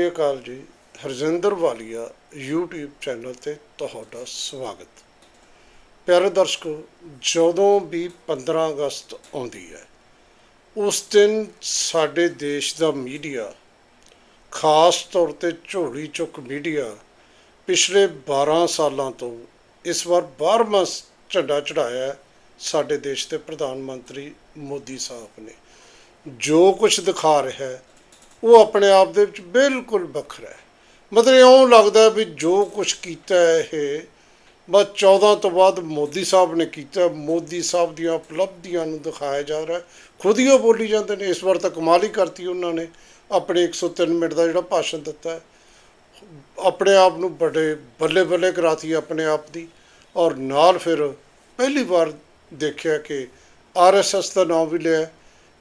ਸਤਿ ਸ਼੍ਰੀ ਅਕਾਲ ਜੀ, ਹਰਜਿੰਦਰ ਵਾਲੀਆ YouTube channel ਤੇ ਤੁਹਾਡਾ ਸਵਾਗਤ। ਪਿਆਰੇ ਦਰਸ਼ਕੋ, ਜਦੋਂ ਵੀ 15 ਅਗਸਤ ਆਉਂਦੀ ਹੈ, ਉਸ ਦਿਨ ਸਾਡੇ ਦੇਸ਼ ਦਾ ਮੀਡੀਆ, ਖਾਸ ਤੌਰ ਤੇ ਝੋਲੀ ਚੁੱਕ ਮੀਡੀਆ, ਪਿਛਲੇ 12 ਸਾਲਾਂ ਤੋਂ ਇਸ ਵਾਰ 12ਵਾਂ ਝੰਡਾ ਚੜਾਇਆ ਸਾਡੇ ਦੇਸ਼ ਦੇ ਪ੍ਰਧਾਨ ਮੰਤਰੀ ਮੋਦੀ ਸਾਹਿਬ ਨੇ। ਜੋ ਕੁਝ ਦਿਖਾ ਰਿਹਾ ਹੈ ਉਹ ਆਪਣੇ ਆਪ ਦੇ ਵਿੱਚ ਬਿਲਕੁਲ ਵੱਖਰਾ ਹੈ। ਮਤਲਬ ਇਉਂ ਲੱਗਦਾ ਵੀ ਜੋ ਕੁਝ ਕੀਤਾ ਇਹ, ਬਸ 14 ਤੋਂ ਬਾਅਦ ਮੋਦੀ ਸਾਹਿਬ ਨੇ ਕੀਤਾ। ਮੋਦੀ ਸਾਹਿਬ ਦੀਆਂ ਉਪਲਬਧੀਆਂ ਨੂੰ ਦਿਖਾਇਆ ਜਾ ਰਿਹਾ। ਖੁਦ ਹੀ ਉਹ ਬੋਲੀ ਜਾਂਦੇ ਨੇ। ਇਸ ਵਾਰ ਤਾਂ ਕਮਾਲ ਹੀ ਕਰਤੀ ਉਹਨਾਂ ਨੇ। ਆਪਣੇ 103 ਮਿੰਟ ਦਾ ਜਿਹੜਾ ਭਾਸ਼ਣ ਦਿੱਤਾ ਹੈ। ਆਪਣੇ ਆਪ ਨੂੰ ਬੜੇ ਬੱਲੇ ਬੱਲੇ ਕਰਾਤੀ ਆਪਣੇ ਆਪ ਦੀ। ਔਰ ਨਾਲ ਫਿਰ ਪਹਿਲੀ ਵਾਰ ਦੇਖਿਆ ਕਿ ਆਰਐਸਐਸ ਦਾ ਨਾਮ ਵੀ ਲਿਆ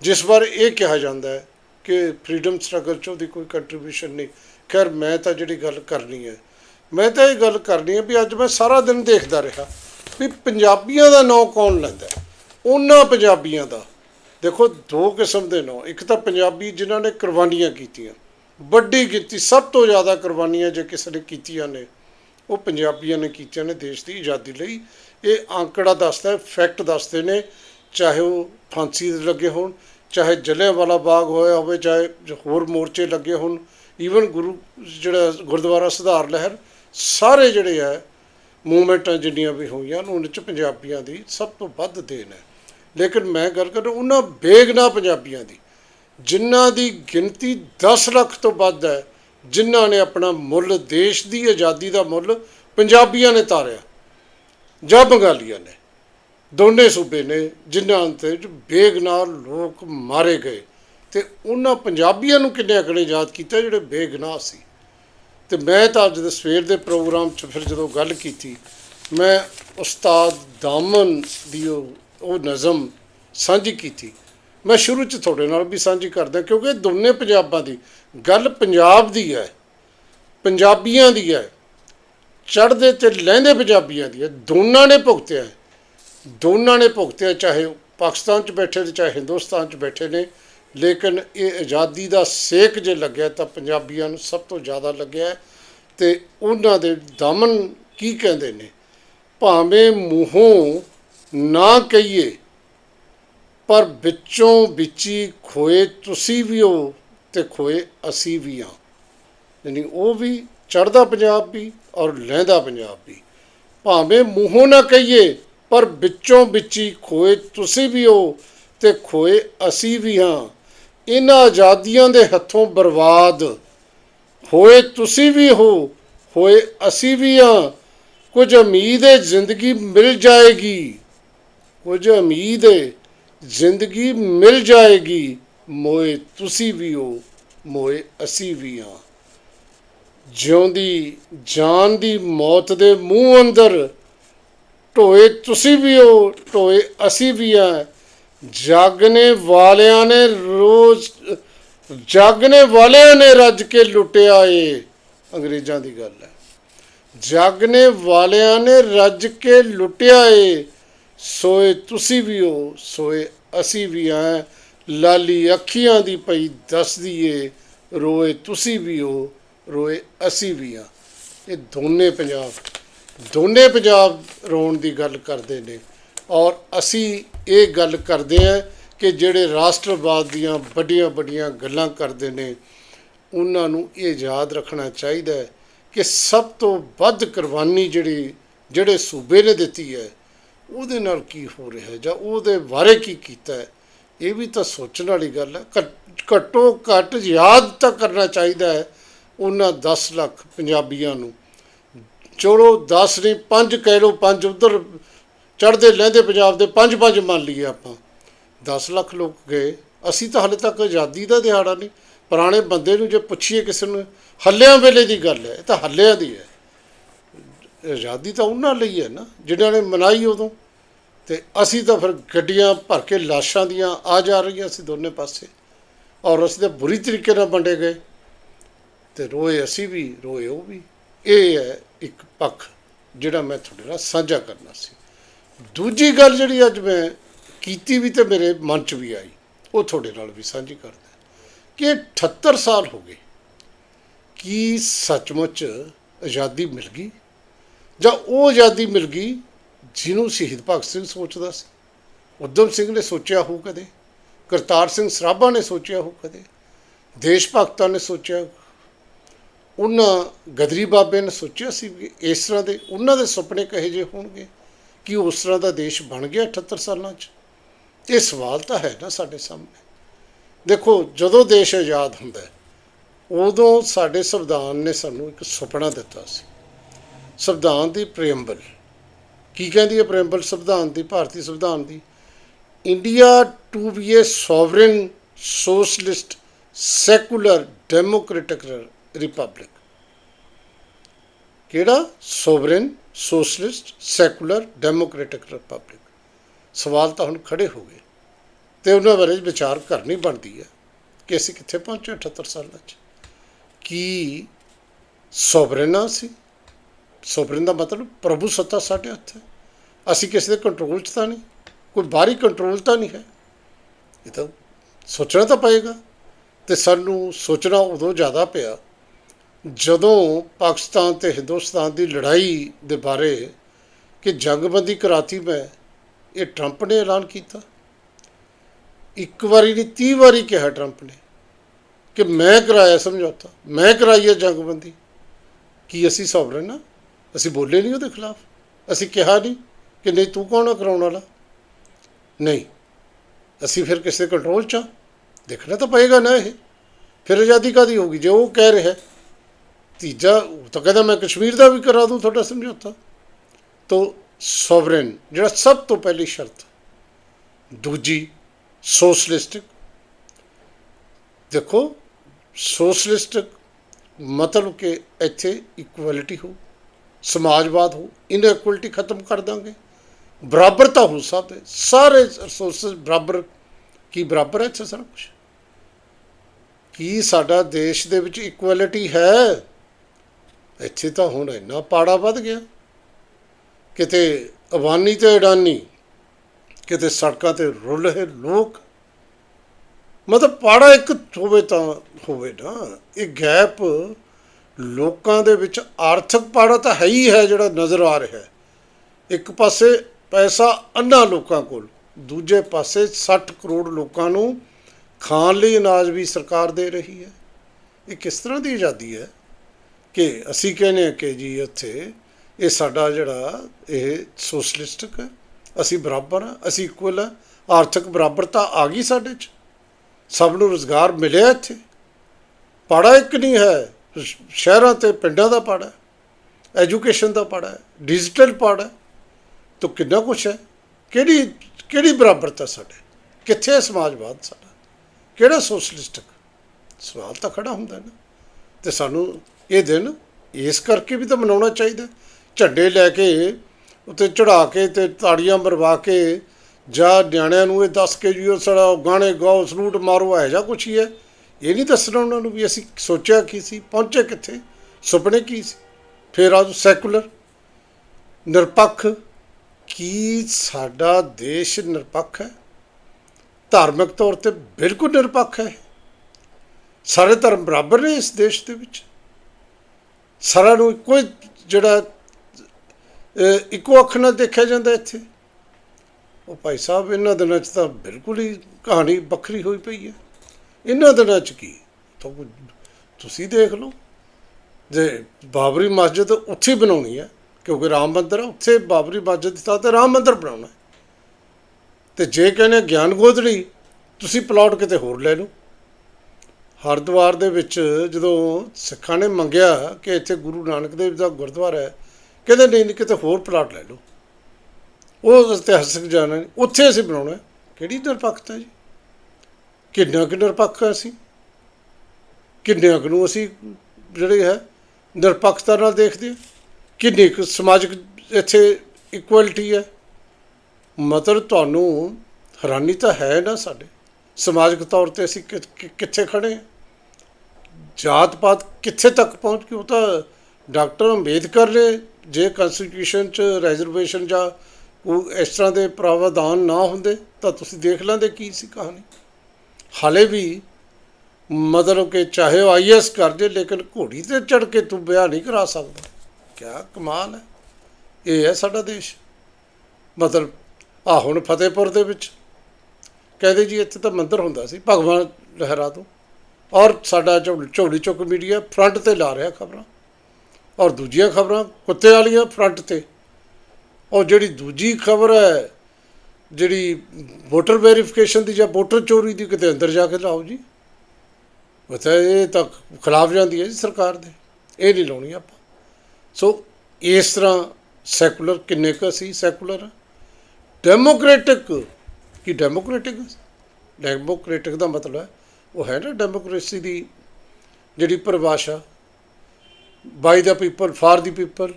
ਜਿਸ ਵਾਰ ਇਹ ਕਿਹਾ ਜਾਂਦਾ ਹੈ ਕਿ ਫਰੀडम ਸਟਰਗਲ 'ਚ ਉਹਦੀ ਕੋਈ ਕੰਟਰੀਬਿਊਸ਼ਨ ਨਹੀਂ। ਖੈਰ, ਮੈਂ ਤਾਂ ਜਿਹੜੀ ਗੱਲ ਕਰਨੀ ਹੈ, ਮੈਂ ਤਾਂ ਇਹ ਗੱਲ ਕਰਨੀ ਹੈ ਵੀ ਅੱਜ ਮੈਂ ਸਾਰਾ ਦਿਨ ਦੇਖਦਾ ਰਿਹਾ ਵੀ ਪੰਜਾਬੀਆਂ ਦਾ ਨਾਂ ਕੌਣ ਲੈਂਦਾ ਉਹਨਾਂ ਪੰਜਾਬੀਆਂ ਦਾ। ਦੇਖੋ, ਦੋ ਕਿਸਮ ਦੇ ਨਾਂ। ਇੱਕ ਤਾਂ ਪੰਜਾਬੀ ਜਿਨ੍ਹਾਂ ਨੇ ਕੁਰਬਾਨੀਆਂ ਕੀਤੀਆਂ। ਵੱਡੀ ਕੀਤੀ ਸਭ ਤੋਂ ਜ਼ਿਆਦਾ ਕੁਰਬਾਨੀਆਂ ਜੇ ਕਿਸੇ ਨੇ ਕੀਤੀਆਂ ਨੇ, ਉਹ ਪੰਜਾਬੀਆਂ ਨੇ ਕੀਤੀਆਂ ਨੇ ਦੇਸ਼ ਦੀ ਆਜ਼ਾਦੀ ਲਈ। ਇਹ ਅੰਕੜਾ ਦੱਸਦਾ ਫੈਕਟ ਦੱਸਦੇ ਨੇ, ਚਾਹੇ ਉਹ ਫਾਂਸੀ ਦੇ ਲੱਗੇ ਹੋਣ ਚਾਹੇ ਜਲਿਆਂਵਾਲਾ ਬਾਗ ਹੋਇਆ ਹੋਵੇ, ਚਾਹੇ ਹੋਰ ਮੋਰਚੇ ਲੱਗੇ ਹੋਣ ਈਵਨ ਗੁਰੂ ਜਿਹੜਾ ਗੁਰਦੁਆਰਾ ਸੁਧਾਰ ਲਹਿਰ, ਸਾਰੇ ਜਿਹੜੇ ਆ, ਮੂਵਮੈਂਟਾਂ ਜਿੰਨੀਆਂ ਵੀ ਹੋਈਆਂ ਉਹਨਾਂ 'ਚ ਪੰਜਾਬੀਆਂ ਦੀ ਸਭ ਤੋਂ ਵੱਧ ਦੇਣ ਹੈ। ਲੇਕਿਨ ਮੈਂ ਗੱਲ ਕਰ ਉਹਨਾਂ ਬੇਗਨਾ ਪੰਜਾਬੀਆਂ ਦੀ, ਜਿਨ੍ਹਾਂ ਦੀ ਗਿਣਤੀ 10 ਲੱਖ ਤੋਂ ਵੱਧ ਹੈ, ਜਿਨ੍ਹਾਂ ਨੇ ਆਪਣਾ ਮੁੱਲ, ਦੇਸ਼ ਦੀ ਆਜ਼ਾਦੀ ਦਾ ਮੁੱਲ ਪੰਜਾਬੀਆਂ ਨੇ ਤਾਰਿਆ, ਜਾਂ ਬੰਗਾਲੀਆਂ ਨੇ। ਦੋਨੇ ਸੂਬੇ ਨੇ, ਜਿਨ੍ਹਾਂ ਅੰਤੇ ਬੇਗਨਾਹ ਲੋਕ ਮਾਰੇ ਗਏ ਤੇ ਉਹਨਾਂ ਪੰਜਾਬੀਆਂ ਨੂੰ ਕਿੰਨੇ ਅਕੜੇ ਯਾਦ ਕੀਤਾ ਜਿਹੜੇ ਬੇਗਨਾਹ ਸੀ ਤੇ ਮੈਂ ਤਾਂ ਅੱਜ ਦੇ ਸਵੇਰ ਦੇ ਪ੍ਰੋਗਰਾਮ 'ਚ ਫਿਰ ਜਦੋਂ ਗੱਲ ਕੀਤੀ, ਮੈਂ ਉਸਤਾਦ ਦਾਮਨ ਦੀ ਉਹ ਉਹ ਨਜ਼ਮ ਸਾਂਝੀ ਕੀਤੀ ਮੈਂ ਸ਼ੁਰੂ 'ਚ ਤੁਹਾਡੇ ਨਾਲ ਵੀ ਸਾਂਝੀ ਕਰਦਾ ਕਿਉਂਕਿ ਦੋਨੇ ਪੰਜਾਬਾਂ ਦੀ ਗੱਲ ਪੰਜਾਬ ਦੀ ਹੈ, ਪੰਜਾਬੀਆਂ ਦੀ ਹੈ, ਚੜ੍ਹਦੇ ਤੇ ਲਹਿੰਦੇ ਪੰਜਾਬੀਆਂ ਦੀ ਹੈ, ਦੋਨਾਂ ਨੇ ਭੁਗਤਿਆ ਹੈ। ਦੋਨਾਂ ਨੇ ਭੁਗਤਿਆ ਚਾਹੇ ਉਹ ਪਾਕਿਸਤਾਨ 'ਚ ਬੈਠੇ ਨੇ, ਚਾਹੇ ਹਿੰਦੁਸਤਾਨ 'ਚ ਬੈਠੇ ਨੇ। ਲੇਕਿਨ ਇਹ ਆਜ਼ਾਦੀ ਦਾ ਸੇਕ ਜੇ ਲੱਗਿਆ, ਤਾਂ ਪੰਜਾਬੀਆਂ ਨੂੰ ਸਭ ਤੋਂ ਜ਼ਿਆਦਾ ਲੱਗਿਆ ਹੈ। ਤੇ ਉਹਨਾਂ ਦੇ ਦਮਨ ਕੀ ਕਹਿੰਦੇ ਨੇ? ਭਾਵੇਂ ਮੂੰਹੋਂ ਨਾ ਕਹੀਏ, ਪਰ ਵਿੱਚੋਂ ਵਿੱਚੀ ਖੋਏ ਤੁਸੀਂ ਵੀ ਹੋ ਤੇ ਖੋਏ ਅਸੀਂ ਵੀ ਹਾਂ। ਯਾਨੀ ਉਹ ਵੀ ਚੜ੍ਹਦਾ ਪੰਜਾਬ ਵੀ ਔਰ ਲਹਿੰਦਾ ਪੰਜਾਬ ਵੀ। ਭਾਵੇਂ ਮੂੰਹੋਂ ਨਾ ਕਹੀਏ ਪਰ ਵਿੱਚੋਂ ਵਿੱਚੀ ਖੋਏ ਤੁਸੀਂ ਵੀ ਹੋ ਤੇ ਖੋਏ ਅਸੀਂ ਵੀ ਹਾਂ। ਇਹਨਾਂ ਆਜ਼ਾਦੀਆਂ ਦੇ ਹੱਥੋਂ ਬਰਬਾਦ। ਹੋਏ ਤੁਸੀਂ ਵੀ ਹੋ ਹੋਏ ਅਸੀਂ ਵੀ ਹਾਂ। ਕੁਝ ਉਮੀਦ ਹੈ ਜ਼ਿੰਦਗੀ ਮਿਲ ਜਾਏਗੀ। ਕੁਝ ਉਮੀਦ ਹੈ ਜ਼ਿੰਦਗੀ ਮਿਲ ਜਾਏਗੀ। ਮੋਏ ਤੁਸੀਂ ਵੀ ਹੋ, ਮੋਏ ਅਸੀਂ ਵੀ ਹਾਂ। ਜਿਉਂਦੀ ਜਾਨ ਦੀ ਮੌਤ ਦੇ ਮੂੰਹ ਅੰਦਰ ਢੋਏ ਤੁਸੀਂ ਵੀ ਹੋ, ਢੋਏ ਅਸੀਂ ਵੀ ਆ। ਜਾਗਨੇ ਵਾਲਿਆਂ ਨੇ ਰੋਜ਼, ਜਾਗਨੇ ਵਾਲਿਆਂ ਨੇ ਰੱਜ ਕੇ ਲੁੱਟਿਆ ਏ। ਅੰਗਰੇਜ਼ਾਂ ਦੀ ਗੱਲ ਹੈ। ਜਾਗਨੇ ਵਾਲਿਆਂ ਨੇ ਰੱਜ ਕੇ ਲੁੱਟਿਆ ਏ। ਸੋਏ ਤੁਸੀਂ ਵੀ ਹੋ, ਸੋਏ ਅਸੀਂ ਵੀ ਆ। ਲਾਲੀ ਅੱਖੀਆਂ ਦੀ ਪਈ ਦੱਸਦੀ ਏ, ਰੋਏ ਤੁਸੀਂ ਵੀ ਹੋ, ਰੋਏ ਅਸੀਂ ਵੀ ਆ। ਇਹ ਦੋਨੇ ਪੰਜਾਬ ਦੋਨੇ ਪੰਜਾਬ ਰੋਣ ਦੀ ਗੱਲ ਕਰਦੇ ਨੇ। ਔਰ ਅਸੀਂ ਇਹ ਗੱਲ ਕਰਦੇ ਹਾਂ ਕਿ ਜਿਹੜੇ ਰਾਸ਼ਟਰਵਾਦ ਦੀਆਂ ਵੱਡੀਆਂ ਵੱਡੀਆਂ ਗੱਲਾਂ ਕਰਦੇ ਨੇ, ਉਹਨਾਂ ਨੂੰ ਇਹ ਯਾਦ ਰੱਖਣਾ ਚਾਹੀਦਾ ਹੈ ਕਿ ਸਭ ਤੋਂ ਵੱਧ ਕੁਰਬਾਨੀ ਜਿਹੜੀ, ਜਿਹੜੇ ਸੂਬੇ ਨੇ ਦਿੱਤੀ ਹੈ, ਉਹਦੇ ਨਾਲ ਕੀ ਹੋ ਰਿਹਾ ਜਾਂ ਉਹਦੇ ਬਾਰੇ ਕੀ ਕੀਤਾ ਹੈ, ਇਹ ਵੀ ਤਾਂ ਸੋਚਣ ਵਾਲੀ ਗੱਲ ਹੈ। ਘੱਟ- ਘੱਟੋ ਘੱਟ ਯਾਦ ਤਾਂ ਕਰਨਾ ਚਾਹੀਦਾ ਹੈ ਉਹਨਾਂ 10 ਲੱਖ ਪੰਜਾਬੀਆਂ ਨੂੰ। ਚਲੋ 10 ਨਹੀਂ 5 ਕਹਿ ਲਓ 5 ਉਧਰ ਚੜ੍ਹਦੇ, ਲਹਿੰਦੇ ਪੰਜਾਬ ਦੇ 5-5 ਮੰਨ ਲਈਏ ਆਪਾਂ। 10 ਲੱਖ ਲੋਕ ਗਏ। ਅਸੀਂ ਤਾਂ ਹਲੇ ਤੱਕ ਆਜ਼ਾਦੀ ਦਾ ਦਿਹਾੜਾ ਨਹੀਂ। ਪੁਰਾਣੇ ਬੰਦੇ ਨੂੰ ਜੇ ਪੁੱਛੀਏ ਕਿਸੇ ਨੂੰ, ਹੱਲਿਆਂ ਵੇਲੇ ਦੀ ਗੱਲ ਹੈ, ਇਹ ਤਾਂ ਹੱਲਿਆਂ ਦੀ ਹੈ। ਆਜ਼ਾਦੀ ਤਾਂ ਉਹਨਾਂ ਲਈ ਹੈ ਨਾ, ਜਿਨ੍ਹਾਂ ਨੇ ਮਨਾਈ ਉਦੋਂ। ਤੇ ਅਸੀਂ ਤਾਂ ਫਿਰ ਗੱਡੀਆਂ ਭਰ ਕੇ ਲਾਸ਼ਾਂ ਦੀਆਂ ਆ ਜਾ ਰਹੀਆਂ ਸੀ ਦੋਨੇ ਪਾਸੇ। ਔਰ ਅਸੀਂ ਤਾਂ ਬੁਰੀ ਤਰੀਕੇ ਨਾਲ ਵੰਡੇ ਗਏ। ਤੇ ਰੋਏ ਅਸੀਂ ਵੀ, ਰੋਏ ਉਹ ਵੀ। ਇਹ ਹੈ ਇੱਕ ਪੱਖ ਜਿਹੜਾ ਮੈਂ ਤੁਹਾਡੇ ਨਾਲ ਸਾਂਝਾ ਕਰਨਾ ਸੀ। ਦੂਜੀ ਗੱਲ ਜਿਹੜੀ ਅੱਜ ਮੈਂ ਕੀਤੀ ਵੀ ਤੇ ਮੇਰੇ ਮਨ 'ਚ ਵੀ ਆਈ, ਉਹ ਤੁਹਾਡੇ ਨਾਲ ਵੀ ਸਾਂਝੀ ਕਰਦਾ ਕਿ 78 ਸਾਲ ਹੋ ਗਏ। ਕੀ ਸੱਚਮੁੱਚ ਆਜ਼ਾਦੀ ਮਿਲ ਗਈ? ਜਾਂ ਉਹ ਆਜ਼ਾਦੀ ਮਿਲ ਗਈ ਜਿਹਨੂੰ ਸ਼ਹੀਦ ਭਗਤ ਸਿੰਘ ਸੋਚਦਾ ਸੀ? ਉਦਮ ਸਿੰਘ ਨੇ ਸੋਚਿਆ ਹੋ ਕਦੇ? ਕਰਤਾਰ ਸਿੰਘ ਸਰਾਭਾ ਨੇ ਸੋਚਿਆ ਹੋ ਕਦੇ? ਦੇਸ਼ ਭਗਤਾਂ ਨੇ ਸੋਚਿਆ ਉਹਨਾਂ ਗਦਰੀ ਬਾਬੇ ਨੇ ਸੋਚਿਆ ਸੀ ਵੀ ਇਸ ਤਰ੍ਹਾਂ ਦੇ ਉਹਨਾਂ ਦੇ ਸੁਪਨੇ ਕਹੇ ਜੇ ਹੋਣਗੇ ਕਿ ਉਸ ਤਰ੍ਹਾਂ ਦਾ ਦੇਸ਼ ਬਣ ਗਿਆ 78 ਸਾਲਾਂ 'ਚ? ਇਹ ਸਵਾਲ ਤਾਂ ਹੈ ਨਾ ਸਾਡੇ ਸਾਹਮਣੇ। ਦੇਖੋ, ਜਦੋਂ ਦੇਸ਼ ਆਜ਼ਾਦ ਹੁੰਦਾ ਉਦੋਂ ਸਾਡੇ ਸੰਵਿਧਾਨ ਨੇ ਸਾਨੂੰ ਇੱਕ ਸੁਪਨਾ ਦਿੱਤਾ ਸੀ। ਸੰਵਿਧਾਨ ਦੀ ਪ੍ਰੀਐਮਬਲ ਕੀ ਕਹਿੰਦੀ ਹੈ ਪ੍ਰੀਐਮਬਲ ਸੰਵਿਧਾਨ ਦੀ, ਭਾਰਤੀ ਸੰਵਿਧਾਨ ਦੀ। India to be a sovereign socialist secular democratic republic ਕਿਹੜਾ? Sovereign socialist secular democratic republic ਸਵਾਲ ਤਾਂ ਹੁਣ ਖੜੇ ਹੋ ਗਏ। ਤੇ ਉਹਨਾਂ ਬਾਰੇ ਵਿਚਾਰ ਕਰਨੀ ਬਣਦੀ ਹੈ ਕਿ ਅਸੀਂ ਕਿੱਥੇ ਪਹੁੰਚੇ 78 ਸਾਲਾਂ 'ਚ। ਕੀ ਸੋਵਰਨ ਸੀ ਸੋਵਰਨ ਦਾ ਮਤਲਬ ਪ੍ਰਭੂ ਸੱਤਾ ਸਾਡੇ ਹੱਥ ਹੈ। ਅਸੀਂ ਕਿਸੇ ਦੇ ਕੰਟਰੋਲ 'ਚ ਤਾਂ ਨਹੀਂ। ਕੋਈ ਬਾਹਰੀ ਕੰਟਰੋਲ ਤਾਂ ਨਹੀਂ ਹੈ। ਇਹ ਤਾਂ ਸੋਚਣਾ ਤਾਂ ਪਏਗਾ। ਤੇ ਸਾਨੂੰ ਸੋਚਣਾ ਉਦੋਂ ਜ਼ਿਆਦਾ ਪਿਆ ਜਦੋਂ ਪਾਕਿਸਤਾਨ ਤੇ ਹਿੰਦੁਸਤਾਨ ਦੀ ਲੜਾਈ ਦੇ ਬਾਰੇ ਕਿ ਜੰਗਬੰਦੀ ਕਰਾਤੀ ਮੈਂ, ਇਹ ਟਰੰਪ ਨੇ ਐਲਾਨ ਕੀਤਾ। ਇੱਕ ਵਾਰੀ ਨਹੀਂ 30 ਵਾਰੀ ਕਿਹਾ ਟਰੰਪ ਨੇ ਕਿ ਮੈਂ ਕਰਾਇਆ ਸਮਝੌਤਾ, ਮੈਂ ਕਰਾਈ ਹੈ ਜੰਗਬੰਦੀ। ਕੀ ਅਸੀਂ ਸੌਵਰਨ ਆ? ਅਸੀਂ ਬੋਲੇ ਨਹੀਂ ਉਹਦੇ ਖਿਲਾਫ। ਅਸੀਂ ਕਿਹਾ ਨਹੀਂ ਕਿ ਨਹੀਂ, ਤੂੰ ਕੌਣ ਆ ਕਰਾਉਣ ਵਾਲਾ? ਨਹੀਂ, ਅਸੀਂ ਫਿਰ ਕਿਸੇ ਕੰਟਰੋਲ ਚ ਆ? ਦੇਖਣਾ ਤਾਂ ਪਏਗਾ ਨਾ ਇਹ। ਫਿਰ ਆਜ਼ਾਦੀ ਕਾਦੀ ਹੋਗੀ ਜੇ ਉਹ ਕਹਿ ਰਿਹਾ ਤੀਜਾ ਉਹ ਤਾਂ ਕਹਿੰਦਾ ਮੈਂ ਕਸ਼ਮੀਰ ਦਾ ਵੀ ਕਰਾ ਦੂੰ ਤੁਹਾਡਾ ਸਮਝੌਤਾ। ਤੋ ਸੋਵਰਨ, ਜਿਹੜਾ ਸਭ ਤੋਂ ਪਹਿਲੀ ਸ਼ਰਤ। ਦੂਜੀ, ਸੋਸ਼ਲਿਸਟਿਕ। ਦੇਖੋ, ਸੋਸ਼ਲਿਸਟਿਕ ਮਤਲਬ ਕਿ ਇੱਥੇ ਇਕੁਐਲਿਟੀ ਹੋ, ਸਮਾਜਵਾਦ ਹੋ ਇਨਇਕੁਐਲਿਟੀ ਖਤਮ ਕਰ ਦਾਂਗੇ। ਬਰਾਬਰਤਾ ਹੋ ਸਕਦੇ ਸਾਰੇ ਰਿਸੋਰਸਸ ਬਰਾਬਰ, ਕੀ ਬਰਾਬਰ ਹੈ ਇੱਥੇ ਸਾਰਾ ਕੁਝ ਕੀ ਸਾਡਾ ਦੇਸ਼ ਦੇ ਵਿੱਚ ਇਕੁਐਲਿਟੀ ਹੈ? ਇੱਥੇ ਤਾਂ ਹੁਣ ਇੰਨਾ ਪਾੜਾ ਵੱਧ ਗਿਆ। ਕਿਤੇ ਅਵਾਨੀ ਤੇ ਅਡਾਨੀ, ਕਿਤੇ ਸੜਕਾਂ ਤੇ ਰੁੱਲ ਰਹੇ ਲੋਕ। ਮਤਲਬ ਪਾੜਾ ਇੱਕ ਹੋਵੇ ਤਾਂ ਹੋਵੇ ਨਾ, ਇਹ ਗੈਪ ਲੋਕਾਂ ਦੇ ਵਿੱਚ ਆਰਥਿਕ ਪਾੜਾ ਤਾਂ ਹੈ ਹੀ ਹੈ ਜਿਹੜਾ ਨਜ਼ਰ ਆ ਰਿਹਾ। ਹੈ ਇੱਕ ਪਾਸੇ ਪੈਸਾ ਅੰਨਾ ਲੋਕਾਂ ਕੋਲ, ਦੂਜੇ ਪਾਸੇ 60 ਕਰੋੜ ਲੋਕਾਂ ਨੂੰ ਖਾਣ ਲਈ ਅਨਾਜ ਵੀ ਸਰਕਾਰ ਦੇ ਰਹੀ ਹੈ। ਇਹ ਕਿਸ ਤਰ੍ਹਾਂ ਦੀ ਆਜ਼ਾਦੀ ਹੈ? ਕਿ ਅਸੀਂ ਕਹਿੰਦੇ ਹਾਂ ਕਿ ਜੀ ਇੱਥੇ ਇਹ ਸਾਡਾ ਜਿਹੜਾ ਇਹ ਸੋਸ਼ਲਿਸਟਿਕ ਹੈ ਅਸੀਂ ਬਰਾਬਰ ਹਾਂ, ਅਸੀਂ ਇਕੁਅਲ ਹਾਂ, ਆਰਥਿਕ ਬਰਾਬਰਤਾ ਆ ਗਈ ਸਾਡੇ 'ਚ। ਸਭ ਨੂੰ ਰੋਜ਼ਗਾਰ ਮਿਲਿਆ ਇੱਥੇ। ਪਾੜਾ ਇੱਕ ਨਹੀਂ ਹੈ ਸ਼ਹਿਰਾਂ ਤੇ ਪਿੰਡਾਂ ਦਾ ਪਾੜਾ ਹੈ ਐਜੂਕੇਸ਼ਨ ਦਾ ਪਾੜਾ ਹੈ ਡਿਜੀਟਲ ਪਾੜਾ ਹੈ। ਤਾਂ ਕਿੰਨਾ ਕੁਛ ਹੈ? ਕਿਹੜੀ ਕਿਹੜੀ ਬਰਾਬਰਤਾ ਸਾਡੇ? ਕਿੱਥੇ ਹੈ ਸਮਾਜਵਾਦ ਸਾਡਾ? ਕਿਹੜਾ ਸੋਸ਼ਲਿਸਟਿਕ ਸਵਾਲ ਤਾਂ ਖੜਾ ਹੁੰਦਾ ਨਾ। ਤੇ ਸਾਨੂੰ ਇਹ ਦਿਨ ਇਸ ਕਰਕੇ ਵੀ ਤਾਂ ਮਨਾਉਣਾ ਚਾਹੀਦਾ। ਝੰਡੇ ਲੈ ਕੇ ਉੱਤੇ ਚੜਾ ਕੇ ਤੇ ਤਾੜੀਆਂ ਮਰਵਾ ਕੇ ਜਾਂ ਨਿਆਣਿਆਂ ਨੂੰ ਇਹ ਦੱਸ ਕੇ ਜੀ ਉਹ ਸਾਡਾ ਗਾਣੇ ਗਾਓ, ਸਲੂਟ ਮਾਰੋ ਹੈ ਜਾਂ ਕੁਛ ਹੀ ਹੈ। ਇਹ ਨਹੀਂ ਦੱਸਣਾ ਉਹਨਾਂ ਨੂੰ ਵੀ ਅਸੀਂ ਸੋਚਿਆ ਕੀ ਸੀ, ਪਹੁੰਚੇ ਕਿੱਥੇ, ਸੁਪਨੇ ਕੀ ਸੀ? ਫਿਰ ਆਜ ਸੈਕੂਲਰ, ਨਿਰਪੱਖ, ਕੀ ਸਾਡਾ ਦੇਸ਼ ਨਿਰਪੱਖ ਹੈ? ਧਾਰਮਿਕ ਤੌਰ ਤੇ ਬਿਲਕੁਲ ਨਿਰਪੱਖ ਹੈ। ਸਾਰੇ ਧਰਮ ਬਰਾਬਰ ਨੇ ਇਸ ਦੇਸ਼ ਦੇ ਵਿੱਚ। ਸਾਰਿਆਂ ਨੂੰ ਇੱਕੋ ਹੀ ਜਿਹੜਾ ਇੱਕੋ ਅੱਖ ਨਾਲ ਦੇਖਿਆ ਜਾਂਦਾ ਇੱਥੇ। ਉਹ ਭਾਈ ਸਾਹਿਬ, ਇਹਨਾਂ ਦਿਨਾਂ 'ਚ ਤਾਂ ਬਿਲਕੁਲ ਹੀ ਕਹਾਣੀ ਵੱਖਰੀ ਹੋਈ ਪਈ ਹੈ। ਇਹਨਾਂ ਦਿਨਾਂ 'ਚ ਕੀ? ਤੁਸੀਂ ਦੇਖ ਲਓ। ਜੇ ਬਾਬਰੀ ਮਸਜਿਦ ਉੱਥੇ ਹੀ ਬਣਾਉਣੀ ਹੈ, ਕਿਉਂਕਿ ਰਾਮ ਮੰਦਿਰ ਆ, ਉੱਥੇ ਬਾਬਰੀ ਮਸਜਿਦ ਦੀ ਥਾਂ ਤੇ ਰਾਮ ਮੰਦਿਰ ਬਣਾਉਣਾ ਹੈ। ਤੇ ਜੇ ਕਹਿੰਦੇ ਗਿਆਨ ਗੋਦੜੀ, ਤੁਸੀਂ ਪਲਾਟ ਕਿਤੇ ਹੋਰ ਲੈ ਲਓ। ਹਰਿਦੁਆਰ ਦੇ ਵਿੱਚ ਜਦੋਂ ਸਿੱਖਾਂ ਨੇ ਮੰਗਿਆ ਕਿ ਇੱਥੇ ਗੁਰੂ ਨਾਨਕ ਦੇਵ ਦਾ ਗੁਰਦੁਆਰਾ ਹੈ, ਕਹਿੰਦੇ ਨਹੀਂ ਨਹੀਂ, ਕਿਤੇ ਹੋਰ ਪਲਾਟ ਲੈ ਲਓ। ਉਹ ਇਤਿਹਾਸਕ ਜਾਣਾ ਨਹੀਂ ਉੱਥੇ ਅਸੀਂ ਬਣਾਉਣਾ ਕਿਹੜੀ ਨਿਰਪੱਖਤਾ ਜੀ? ਕਿੰਨਾ ਕਿ ਨਿਰਪੱਖ ਹਾਂ ਅਸੀਂ? ਕਿੰਨੇ ਕੁ ਨੂੰ ਅਸੀਂ ਜਿਹੜੇ ਹੈ, ਨਿਰਪੱਖਤਾ ਨਾਲ ਦੇਖਦੇ ਹਾਂ? ਕਿੰਨੀ ਕੁ ਸਮਾਜਿਕ ਇੱਥੇ ਇਕੁਐਲਿਟੀ ਹੈ? ਮਤਲਬ ਤੁਹਾਨੂੰ ਹੈਰਾਨੀ ਤਾਂ ਹੈ ਨਾ ਸਾਡੇ। ਸਮਾਜਿਕ ਤੌਰ ਤੇ ਅਸੀਂ ਕਿ- ਕਿੱਥੇ ਖੜੇ ਹਾਂ? ਜਾਤ ਪਾਤ ਕਿੱਥੇ ਤੱਕ ਪਹੁੰਚ ਗਈ? ਉਹ ਤਾਂ ਡਾਕਟਰ ਅੰਬੇਦਕਰ ਨੇ, ਜੇ ਕਨਸਟੀਟਿਊਸ਼ਨ ਚ ਰਿਜ਼ਰਵੇਸ਼ਨ ਜਾਂ ਉਹ ਇਸ ਤਰ੍ਹਾਂ ਦੇ ਪ੍ਰਾਵਧਾਨ ਨਾ ਹੁੰਦੇ, ਤਾਂ ਤੁਸੀਂ ਦੇਖ ਲੈਂਦੇ ਕੀ ਸੀ ਕਹਾਣੀ। ਹਾਲੇ ਵੀ ਮਤਲਬ ਕਿ ਚਾਹੇ ਉਹ ਆਈਐਸ ਕਰ ਜੇ, ਲੇਕਿਨ ਘੋੜੀ ਤੇ ਚੜ ਕੇ ਤੂੰ ਵਿਆਹ ਨਹੀਂ ਕਰਾ ਸਕਦਾ। ਕਿਆ ਕਮਾਲ ਹੈ। ਇਹ ਹੈ ਸਾਡਾ ਦੇਸ਼। ਮਤਲਬ ਆ ਹੁਣ ਫਤਿਹਪੁਰ ਦੇ ਵਿੱਚ। ਕਹਿੰਦੇ ਜੀ ਇੱਥੇ ਤਾਂ ਮੰਦਿਰ ਹੁੰਦਾ ਸੀ, ਭਗਵਾਨ ਲਹਿਰਾ ਤੋਂ ਔਰ ਸਾਡਾ ਝੋ- ਝੋਲੀ ਚੁੱਕ ਮੀਡੀਆ ਫਰੰਟ ਤੇ ਲਾ ਰਿਹਾ ਖਬਰਾਂ। ਔਰ ਦੂਜੀਆਂ ਖਬਰਾਂ, ਕੁੱਤੇ ਵਾਲੀਆਂ ਫਰੰਟ ਤੇ। ਔਰ ਜਿਹੜੀ ਦੂਜੀ ਖਬਰ ਹੈ, ਜਿਹੜੀ ਵੋਟਰ ਵੈਰੀਫਿਕੇਸ਼ਨ ਦੀ ਜਾਂ ਵੋਟਰ ਚੋਰੀ ਦੀ, ਕਿਤੇ ਅੰਦਰ ਜਾ ਕੇ ਲਾਓ ਜੀ। ਬਤਾ ਇਹ ਤਾਂ ਖਿਲਾਫ ਜਾਂਦੀ ਹੈ ਜੀ ਸਰਕਾਰ ਦੇ। ਇਹ ਨਹੀਂ ਲਾਉਣੀ ਆਪਾਂ। ਸੋ ਇਸ ਤਰ੍ਹਾਂ ਸੈਕੂਲਰ ਕਿੰਨੇ ਕੁ ਅਸੀਂ ਸੈਕੂਲਰ ਡੈਮੋਕ੍ਰੈਟਿਕ ਕਿ ਡੈਮੋਕ੍ਰੈਟਿਕ ਡੈਮੋਕ੍ਰੈਟਿਕ ਦਾ ਮਤਲਬ ਹੈ, ਉਹ ਹੈ ਨਾ ਡੈਮੋਕ੍ਰੇਸੀ ਦੀ ਜਿਹੜੀ ਪਰਿਭਾਸ਼ਾ by the people for the people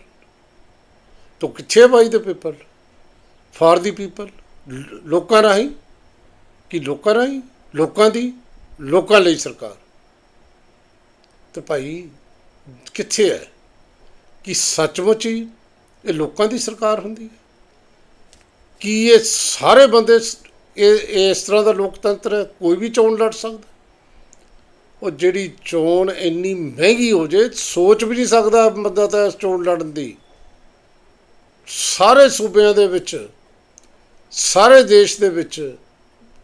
ਤੋਂ ਕਿੱਥੇ by the people for the people ਲੋਕਾਂ ਰਾਹੀਂ, ਕਿ ਲੋਕਾਂ ਰਾਹੀਂ, ਲੋਕਾਂ ਦੀ, ਲੋਕਾਂ ਲਈ ਸਰਕਾਰ। ਤੇ ਭਾਈ, ਕਿੱਥੇ ਹੈ ਕਿ ਸੱਚਮੁੱਚ ਹੀ ਇਹ ਲੋਕਾਂ ਦੀ ਸਰਕਾਰ ਹੁੰਦੀ ਹੈ? ਕੀ ਇਹ ਸਾਰੇ ਬੰਦੇ ਇਹ ਇਹ ਇਸ ਤਰ੍ਹਾਂ ਦਾ ਲੋਕਤੰਤਰ ਹੈ ਕੋਈ ਵੀ ਚੋਣ ਲੜ ਸਕਦਾ। ਉਹ ਜਿਹੜੀ ਚੋਣ ਇੰਨੀ ਮਹਿੰਗੀ ਹੋ ਜੇ, ਸੋਚ ਵੀ ਨਹੀਂ ਸਕਦਾ ਬੰਦਾ ਤਾਂ ਇਸ ਚੋਣ ਲੜਨ ਦੀ। ਸਾਰੇ ਸੂਬਿਆਂ ਦੇ ਵਿੱਚ, ਸਾਰੇ ਦੇਸ਼ ਦੇ ਵਿੱਚ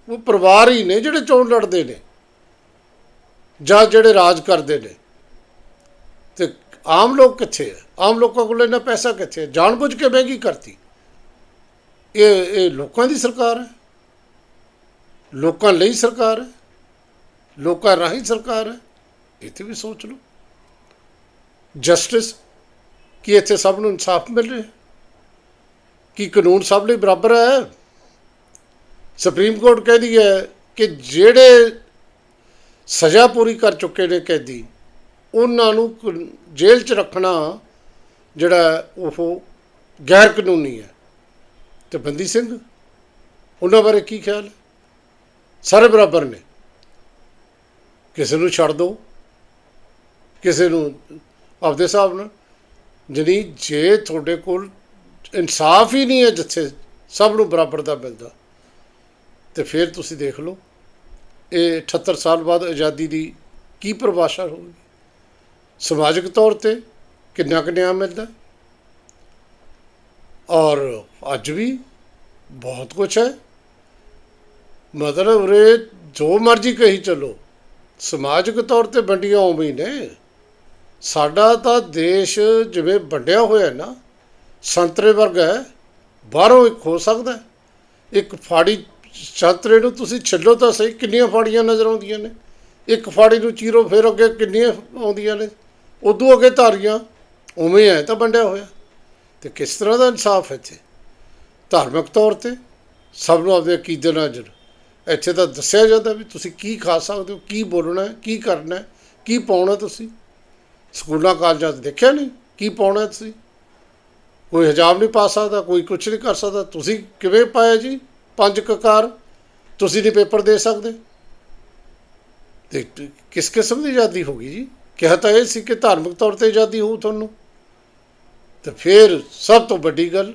ਉਹ ਪਰਿਵਾਰ ਹੀ ਨੇ ਜਿਹੜੇ ਚੋਣ ਲੜਦੇ ਨੇ, ਜਾਂ ਜਿਹੜੇ ਰਾਜ ਕਰਦੇ ਨੇ। ਤੇ ਆਮ ਲੋਕ ਕਿੱਥੇ ਹੈ ਆਮ ਲੋਕਾਂ ਕੋਲ ਇੰਨਾ ਪੈਸਾ ਕਿੱਥੇ ਹੈ ਜਾਣਬੁੱਝ ਕੇ ਮਹਿੰਗੀ ਕਰਤੀ। ਇਹ ਇਹ ਲੋਕਾਂ ਦੀ ਸਰਕਾਰ ਹੈ। ਲੋਕਾਂ ਲਈ ਸਰਕਾਰ ਹੈ, ਲੋਕਾਂ ਰਾਹੀਂ ਸਰਕਾਰ ਹੈ, ਇੱਥੇ ਵੀ ਸੋਚ ਲਓ। ਜਸਟਿਸ ਕੀ ਇੱਥੇ ਸਭ ਨੂੰ ਇਨਸਾਫ ਮਿਲ ਰਿਹਾ ਕੀ ਕਾਨੂੰਨ ਸਭ ਲਈ ਬਰਾਬਰ ਹੈ? ਸੁਪਰੀਮ ਕੋਰਟ ਕਹਿੰਦੀ ਹੈ ਕਿ ਜਿਹੜੇ ਸਜ਼ਾ ਪੂਰੀ ਕਰ ਚੁੱਕੇ ਨੇ ਕੈਦੀ, ਉਹਨਾਂ ਨੂੰ ਕ- ਜੇਲ੍ਹ 'ਚ ਰੱਖਣਾ ਜਿਹੜਾ ਉਹ ਗੈਰ ਕਾਨੂੰਨੀ ਹੈ। ਤੇ ਬੰਦੀ ਸਿੰਘ, ਉਹਨਾਂ ਬਾਰੇ ਕੀ ਖਿਆਲ ਹੈ? ਸਾਰੇ ਬਰਾਬਰ ਨੇ। ਕਿਸੇ ਨੂੰ ਛੱਡ ਦਿਓ ਕਿਸੇ ਨੂੰ ਆਪਦੇ ਹਿਸਾਬ ਨਾਲ। ਜਿਹੜੀ ਜੇ ਤੁਹਾਡੇ ਕੋਲ ਇਨਸਾਫ ਹੀ ਨਹੀਂ ਹੈ ਜਿੱਥੇ ਸਭ ਨੂੰ ਬਰਾਬਰ ਦਾ ਮਿਲਦਾ, ਤੇ ਫਿਰ ਤੁਸੀਂ ਦੇਖ ਲਓ, ਇਹ 78 ਸਾਲ ਬਾਅਦ ਆਜ਼ਾਦੀ ਦੀ ਕੀ ਪਰਿਭਾਸ਼ਾ ਹੋਊਗੀ? ਸਮਾਜਿਕ ਤੌਰ ਤੇ ਕਿੰਨਾ ਕੁ ਨਿਆਂ ਮਿਲਦਾ? ਔਰ ਅੱਜ ਵੀ ਬਹੁਤ ਕੁਝ ਹੈ। ਮਤਲਬ ਉਰੇ ਜੋ ਮਰਜ਼ੀ ਕਹੀ ਚੱਲੋ, ਸਮਾਜਿਕ ਤੌਰ ਤੇ ਵੰਡੀਆਂ ਉਵੇਂ ਹੀ ਨੇ। ਸਾਡਾ ਤਾਂ ਦੇਸ਼ ਜਿਵੇਂ ਵੰਡਿਆ ਹੋਇਆ ਨਾ, ਸੰਤਰੇ ਵਰਗਾ ਹੈ, ਬਾਹਰੋਂ ਇੱਕ ਹੋ ਸਕਦਾ ਇੱਕ ਫਾੜੀ ਸੰਤਰੇ ਨੂੰ ਤੁਸੀਂ ਛੱਡੋ ਤਾਂ ਸਹੀ, ਕਿੰਨੀਆਂ ਫਾੜੀਆਂ ਨਜ਼ਰ ਆਉਂਦੀਆਂ ਨੇ। ਇੱਕ ਫਾੜੀ ਨੂੰ ਚੀਰੋ, ਫਿਰ ਅੱਗੇ ਕਿੰਨੀਆਂ ਆਉਂਦੀਆਂ ਨੇ। ਉਦੋਂ ਅੱਗੇ ਧਾਰੀਆਂ ਉਵੇਂ ਹੈ ਤਾਂ ਵੰਡਿਆ ਹੋਇਆ। ਤੇ ਕਿਸ ਤਰ੍ਹਾਂ ਦਾ ਇਨਸਾਫ ਹੈ ਇੱਥੇ? ਧਾਰਮਿਕ ਤੌਰ ਤੇ ਸਭ ਨੂੰ ਆਪਦੇ ਅਕੀਦੇ ਨਾਲ ਜੁੜ। ਇੱਥੇ ਤਾਂ ਦੱਸਿਆ ਜਾਂਦਾ ਵੀ ਤੁਸੀਂ ਕੀ ਖਾ ਸਕਦੇ ਹੋ, ਕੀ ਬੋਲਣਾ ਹੈ, ਕੀ ਕਰਨਾ ਹੈ, ਕੀ ਪਾਉਣਾ ਤੁਸੀਂ? ਸਕੂਲਾਂ, ਕਾਲਜਾਂ 'ਚ ਦੇਖਿਆ ਨਹੀਂ? ਕੀ ਪਾਉਣਾ ਤੁਸੀਂ? ਕੋਈ ਹਜਾਬ ਨਹੀਂ ਪਾ ਸਕਦਾ, ਕੋਈ ਕੁਝ ਨਹੀਂ ਕਰ ਸਕਦਾ। ਤੁਸੀਂ ਕਿਵੇਂ ਪਾਇਆ ਜੀ? ਪੰਜ ਕਕਾਰ ਤੁਸੀਂ ਨਹੀਂ ਪੇਪਰ ਦੇ ਸਕਦੇ? ਤੇ ਕਿਸ ਕਿਸਮ ਦੀ ਆਜ਼ਾਦੀ ਹੋਗੀ ਜੀ? ਕਿਹਾ ਤਾਂ ਇਹ ਸੀ ਕਿ ਧਾਰਮਿਕ ਤੌਰ ਤੇ ਆਜ਼ਾਦੀ ਹੋਊ ਤੁਹਾਨੂੰ। ਤੇ ਫਿਰ ਸਭ ਤੋਂ ਵੱਡੀ ਗੱਲ,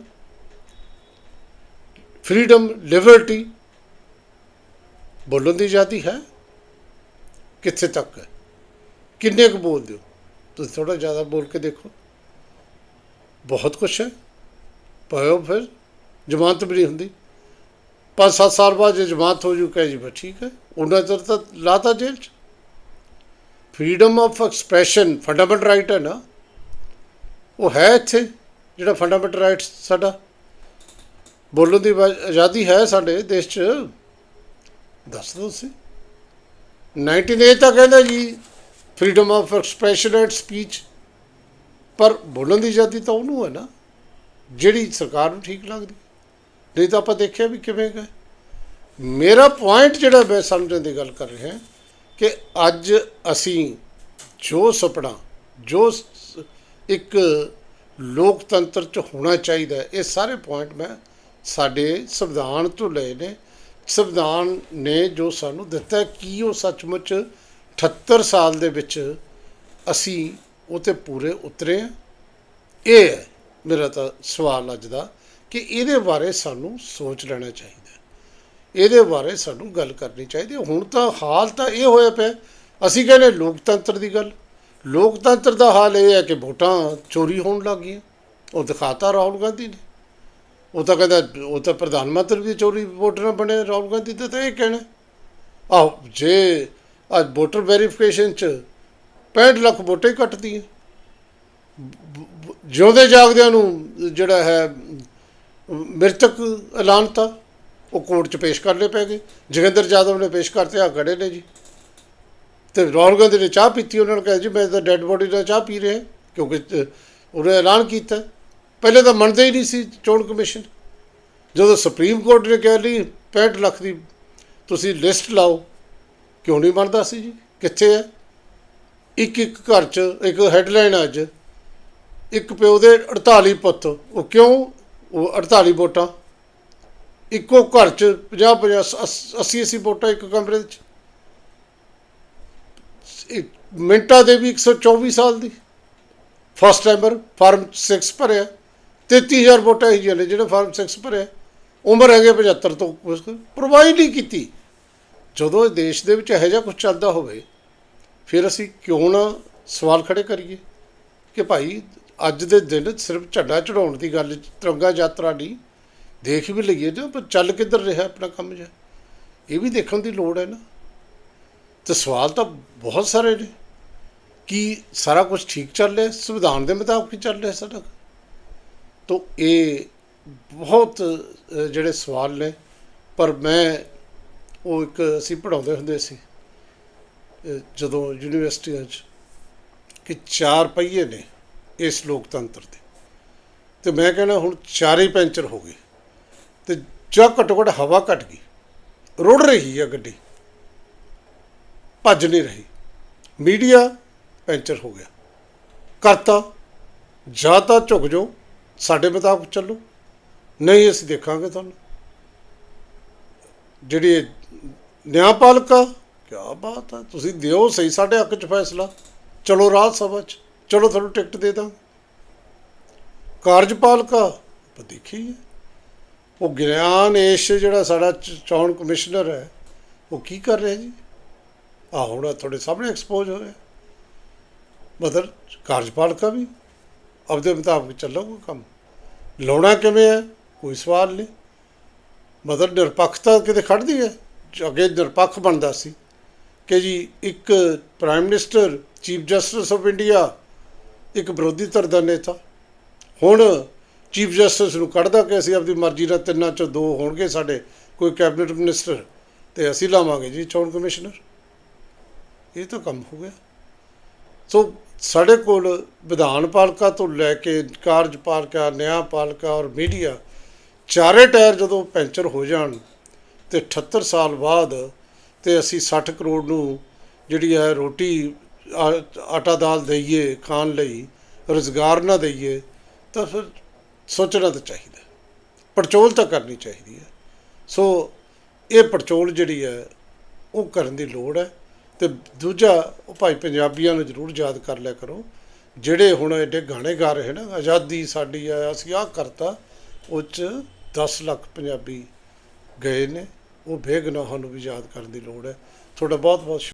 ਫਰੀडम, ਲਿਬਰਟੀ ਬੋਲਣ ਦੀ ਆਜ਼ਾਦੀ ਹੈ? ਕਿੱਥੇ ਤੱਕ ਹੈ? ਕਿੰਨੇ ਕੁ ਬੋਲਦੇ ਹੋ? ਤੁਸੀਂ ਥੋੜਾ ਜ਼ਿਆਦਾ ਬੋਲ ਕੇ ਦੇਖੋ। ਬਹੁਤ ਕੁਛ ਹੈ। ਪਾਇਓ ਫਿਰ ਜ਼ਮਾਨਤ ਵੀ ਨਹੀਂ ਹੁੰਦੀ। ਪੰਜ ਸੱਤ ਸਾਲ ਬਾਅਦ ਜੇ ਜ਼ਮਾਨਤ ਹੋ ਜੂ, ਕਹੇ ਜੀ ਬਸ ਠੀਕ ਹੈ। ਉਹਨਾਂ ਚਿਰ ਤਾਂ ਲਾਤਾ ਜੇਲ੍ਹ 'ਚ। Freedom of expression fundamental right ਹੈ ਨਾ। ਉਹ ਹੈ ਇੱਥੇ, ਜਿਹੜਾ ਫੰਡਾਮੈਂਟਲ ਰਾਈਟ ਸਾਡਾ। ਬੋਲਣ ਦੀ ਵਾ- ਆਜ਼ਾਦੀ ਹੈ ਸਾਡੇ ਦੇਸ਼ 'ਚ। ਦੱਸ ਦਿਓ ਤੁਸੀਂ। 19A ਤਾਂ ਕਹਿੰਦਾ ਜੀ freedom of expression and speech ਪਰ ਬੋਲਣ ਦੀ ਆਜ਼ਾਦੀ ਤਾਂ ਉਹਨੂੰ ਹੈ ਨਾ, ਜਿਹੜੀ ਸਰਕਾਰ ਨੂੰ ਠੀਕ ਲੱਗਦੀ। ਨਹੀਂ ਤਾਂ ਆਪਾਂ ਦੇਖਿਆ ਵੀ ਕਿਵੇਂ ਗਏ ਮੇਰਾ ਪੁਆਇੰਟ ਜਿਹੜਾ ਮੈਂ ਸਮਝਣ ਦੀ ਗੱਲ ਕਰ ਰਿਹਾ, ਕਿ ਅੱਜ ਅਸੀਂ ਜੋ ਸੁਪਨਾ, ਜੋ ਇੱਕ ਲੋਕਤੰਤਰ ਚ ਹੋਣਾ ਚਾਹੀਦਾ ਇਹ ਸਾਰੇ ਪੁਆਇੰਟ ਮੈਂ ਸਾਡੇ ਸੰਵਿਧਾਨ ਤੋਂ ਲਏ ਨੇ। ਸੰਵਿਧਾਨ ਨੇ ਜੋ ਸਾਨੂੰ ਦਿੱਤਾ ਕੀ ਉਹ ਸੱਚਮੁੱਚ 78 ਸਾਲ ਦੇ ਵਿੱਚ ਅਸੀਂ ਉਹ ਤੇ ਪੂਰੇ ਉਤਰੇ ਹਾਂ? ਇਹ ਹੈ ਮੇਰਾ ਤਾਂ ਸਵਾਲ ਅੱਜ ਦਾ ਕਿ ਇਹਦੇ ਬਾਰੇ ਸਾਨੂੰ ਸੋਚ ਲੈਣਾ ਚਾਹੀਦਾ ਇਹਦੇ ਬਾਰੇ ਸਾਨੂੰ ਗੱਲ ਕਰਨੀ ਚਾਹੀਦੀ ਹੁਣ ਤਾਂ ਹਾਲ ਤਾਂ ਇਹ ਹੋਇਆ ਪਿਆ ਅਸੀਂ ਕਹਿੰਦੇ ਲੋਕਤੰਤਰ ਦੀ ਗੱਲ। ਲੋਕਤੰਤਰ ਦਾ ਹਾਲ ਇਹ ਹੈ ਕਿ ਵੋਟਾਂ ਚੋਰੀ ਹੋਣ ਲੱਗ ਗਈਆਂ। ਉਹ ਦਿਖਾਤਾ ਰਾਹੁਲ ਗਾਂਧੀ ਨੇ। ਉਹ ਤਾਂ ਕਹਿੰਦਾ, ਉਹ ਤਾਂ ਪ੍ਰਧਾਨ ਮੰਤਰੀ ਦੀ ਚੋਰੀ ਵੋਟ ਨਾ ਬਣੇ, ਰਾਹੁਲ ਗਾਂਧੀ ਦਾ ਤਾਂ ਇਹ ਕਹਿਣਾ। ਆਹ, ਜੇ ਅੱਜ ਵੋਟਰ ਵੈਰੀਫਿਕੇਸ਼ਨ ਚ 65 ਲੱਖ ਵੋਟਾਂ ਹੀ ਕੱਟਦੀਆਂ ਜਿਉਂਦੇ ਜਾਗਦਿਆਂ ਨੂੰ ਜਿਹੜਾ ਹੈ, ਮ੍ਰਿਤਕ ਐਲਾਨਤਾ ਉਹ ਕੋਰਟ 'ਚ ਪੇਸ਼ ਕਰਨੇ ਪੈ ਗਏ। ਜੋਗਿੰਦਰ ਜਾਦਵ ਨੇ ਪੇਸ਼ ਕਰਤੇ ਆ ਖੜੇ ਨੇ ਜੀ। ਤੇ ਰਾਹੁਲ ਗਾਂਧੀ ਨੇ ਚਾਹ ਪੀਤੀ, ਉਹਨਾਂ ਨੇ ਕਿਹਾ ਜੀ, ਮੈਂ ਤਾਂ ਡੈੱਡ ਬੋਡੀ ਦਾ ਚਾਹ ਪੀ ਰਿਹਾ, ਕਿਉਂਕਿ ਉਹਨੇ ਐਲਾਨ ਕੀਤਾ। ਪਹਿਲੇ ਤਾਂ ਮੰਨਦੇ ਹੀ ਨਹੀਂ ਸੀ ਚੋਣ ਕਮਿਸ਼ਨ। ਜਦੋਂ ਸੁਪਰੀਮ ਕੋਰਟ ਨੇ ਕਿਹਾ ਨਹੀਂ 65 ਲੱਖ ਦੀ ਤੁਸੀਂ ਲਿਸਟ ਲਾਓ, ਕਿਉਂ ਨਹੀਂ ਮੰਨਦਾ ਸੀ ਜੀ? ਕਿੱਥੇ ਹੈ? ਇੱਕ ਇੱਕ ਘਰ 'ਚ, ਇੱਕ ਹੈਡਲਾਈਨ ਅੱਜ। ਇੱਕ ਪਿਓ ਦੇ 48 ਪੁੱਤ, ਉਹ ਕਿਉਂ ਉਹ 48 ਵੋਟਾਂ? ਇੱਕੋ ਘਰ 'ਚ 50 50 80 80 ਵੋਟਾਂ ਇੱਕ ਕਮਰੇ 'ਚ। ਮਿੰਟਾਂ ਦੇ ਵੀ 124 ਸਾਲ ਦੀ। ਫਸਟ ਟਾਈਮਰ ਫਾਰਮ 6 ਭਰਿਆ। 33000 ਵੋਟਾਂ ਹੀ ਜਿਹੜੇ ਜਿਹੜੇ ਫਾਰਮ 6 ਭਰਿਆ ਉਮਰ ਹੈਗੇ 75 ਤੋਂ ਪ੍ਰੋਵਾਈਡ ਨਹੀਂ ਕੀਤੀ। ਜਦੋਂ ਇਹ ਦੇਸ਼ ਦੇ ਵਿੱਚ ਇਹੋ ਜਿਹਾ ਕੁਝ ਚੱਲਦਾ ਹੋਵੇ, ਫਿਰ ਅਸੀਂ ਕਿਉਂ ਨਾ ਸਵਾਲ ਖੜੇ ਕਰੀਏ ਕਿ ਭਾਈ, ਅੱਜ ਦੇ ਦਿਨ ਸਿਰਫ ਝੰਡਾ ਚੜਾਉਣ ਦੀ ਗੱਲ, ਤਿਰੰਗਾ ਯਾਤਰਾ ਨਹੀਂ। ਦੇਖ ਵੀ ਲਈਏ ਨਾ ਪਰ ਚੱਲ ਕਿੱਧਰ ਰਿਹਾ ਆਪਣਾ ਕੰਮ ਜਿਹਾ। ਇਹ ਵੀ ਦੇਖਣ ਦੀ ਲੋੜ ਹੈ ਨਾ। ਤੇ ਸਵਾਲ ਤਾਂ ਬਹੁਤ ਸਾਰੇ ਨੇ। ਕਿ ਸਾਰਾ ਕੁਝ ਠੀਕ ਚੱਲ ਰਿਹਾ? ਸੰਵਿਧਾਨ ਦੇ ਮੁਤਾਬਕ ਹੀ ਚੱਲ ਰਿਹਾ ਸਾਡਾ। ਤੋ ਇਹ ਬਹੁਤ ਜਿਹੜੇ ਸਵਾਲ ਨੇ, ਪਰ ਮੈਂ ਉਹ ਇੱਕ ਅਸੀਂ ਪੜਾਉਂਦੇ ਹੁੰਦੇ ਸੀ ਜਦੋਂ ਯੂਨੀਵਰਸਿਟੀਆਂ 'ਚ ਕਿ ਚਾਰ ਪਹੀਏ ਨੇ ਇਸ ਲੋਕਤੰਤਰ ਦੇ। ਤੇ ਮੈਂ ਕਹਿੰਦਾ ਹੁਣ ਚਾਰੇ ਪੈਂਚਰ ਹੋ ਗਏ, ਤੇ ਜਾਂ ਘੱਟੋ ਘੱਟ ਹਵਾ ਘਟ ਗਈ, ਰੁੜ ਰਹੀ ਹੈ ਗੱਡੀ, ਭੱਜ ਨਹੀਂ ਰਹੀ। ਮੀਡੀਆ ਪੈਂਚਰ ਹੋ ਗਿਆ। ਕਰਤਾ, ਜਾਂ ਤਾਂ ਝੁਕ ਜਾਓ ਸਾਡੇ ਮੁਤਾਬਕ ਚੱਲੋ। ਨਹੀਂ, ਅਸੀਂ ਦੇਖਾਂਗੇ ਤੁਹਾਨੂੰ। ਜਿਹੜੀ ਇਹ ਨਿਆਂਪਾਲਿਕਾ ਕੀ ਬਾਤ ਹੈ ਤੁਸੀਂ ਦਿਓ ਸਹੀ ਸਾਡੇ ਹੱਕ 'ਚ ਫੈਸਲਾ। ਚਲੋ ਰਾਜ ਸਭਾ 'ਚ, ਚਲੋ ਤੁਹਾਨੂੰ ਟਿਕਟ ਦੇ ਦਾਂ ਕਾਰਜਪਾਲਿਕਾ ਆਪਾਂ ਦੇਖੀ ਉਹ ਗਿਆਨ ਏਸ਼ ਜਿਹੜਾ ਸਾਡਾ ਚ- ਚੋਣ ਕਮਿਸ਼ਨਰ ਹੈ, ਉਹ ਕੀ ਕਰ ਰਿਹਾ ਜੀ? ਆ ਹੁਣ ਆਹ ਤੁਹਾਡੇ ਸਾਹਮਣੇ ਐਕਸਪੋਜ਼ ਹੋ ਰਿਹਾ। ਮਦਰ ਕਾਰਜਪਾਲਿਕਾ ਵੀ। ਆਪਦੇ ਮੁਤਾਬਕ ਚੱਲੂਗਾ ਕੰਮ। ਲਾਉਣਾ ਕਿਵੇਂ ਹੈ? ਕੋਈ ਸਵਾਲ ਨਹੀਂ। ਮਤਲਬ ਨਿਰਪੱਖਤਾ ਕਿਤੇ ਖੜਦੀ ਹੈ? ਅੱਗੇ ਨਿਰਪੱਖ ਬਣਦਾ ਸੀ ਕਿ ਜੀ ਇੱਕ prime minister chief justice of India ਇੱਕ ਵਿਰੋਧੀ ਧਿਰ ਦਾ ਨੇਤਾ। ਹੁਣ ਚੀਫ ਜਸਟਿਸ ਨੂੰ ਕੱਢਦਾ ਕਿ ਅਸੀਂ ਆਪਣੀ ਮਰਜ਼ੀ ਨਾਲ ਤਿੰਨਾਂ ਚੋਂ ਦੋ ਹੋਣਗੇ ਸਾਡੇ, ਕੋਈ ਕੈਬਨਿਟ ਮਿਨਿਸਟਰ ਤੇ ਅਸੀਂ ਲਾਵਾਂਗੇ ਜੀ ਚੋਣ ਕਮਿਸ਼ਨਰ ਇਹ ਤਾਂ ਕੰਮ ਹੋ ਗਿਆ। ਸੋ ਸਾਡੇ ਕੋਲ ਵਿਧਾਨ ਪਾਲਿਕਾ ਤੋਂ ਲੈ ਕੇ ਕਾਰਜ ਪਾਲਿਕਾ, ਨਿਆਂ ਪਾਲਿਕਾ ਔਰ ਮੀਡੀਆ ਚਾਰੇ ਟਾਇਰ ਜਦੋਂ ਪੈਂਚਰ ਹੋ ਜਾਣ ਤੇ 78 ਸਾਲ ਬਾਅਦ ਤੇ ਅਸੀਂ 60 ਕਰੋੜ ਨੂੰ ਜਿਹੜੀ ਹੈ ਰੋਟੀ ਆਟਾ ਦਾਲ ਦਈਏ ਖਾਣ ਲਈ, ਰੁਜ਼ਗਾਰ ਨਾ ਦਈਏ, ਤਾਂ ਫਿਰ ਸੋਚਣਾ ਤਾਂ ਚਾਹੀਦਾ ਪੜਚੋਲ ਤਾਂ ਕਰਨੀ ਚਾਹੀਦੀ ਹੈ। ਸੋ ਇਹ ਪੜਚੋਲ ਜਿਹੜੀ ਹੈ ਉਹ ਕਰਨ ਦੀ ਲੋੜ ਹੈ। ਤੇ ਦੂਜਾ ਉਹ ਭਾਈ ਪੰਜਾਬੀਆਂ ਨੂੰ ਜ਼ਰੂਰ ਯਾਦ ਕਰ ਲਿਆ ਕਰੋ, ਜਿਹੜੇ ਹੁਣ ਐਡੇ ਗਾਣੇ ਗਾ ਰਹੇ ਨਾ, ਆਜ਼ਾਦੀ ਸਾਡੀ ਆ, ਅਸੀਂ ਆਹ ਕਰਤਾ, ਉਹ 'ਚ 10 ਲੱਖ ਪੰਜਾਬੀ ਗਏ ਨੇ, ਉਹ ਬੇਗੁਨਾਹਾਂ ਨੂੰ ਵੀ ਯਾਦ ਕਰਨ ਦੀ ਲੋੜ ਹੈ। ਤੁਹਾਡਾ ਬਹੁਤ ਬਹੁਤ ਸ਼ੁ-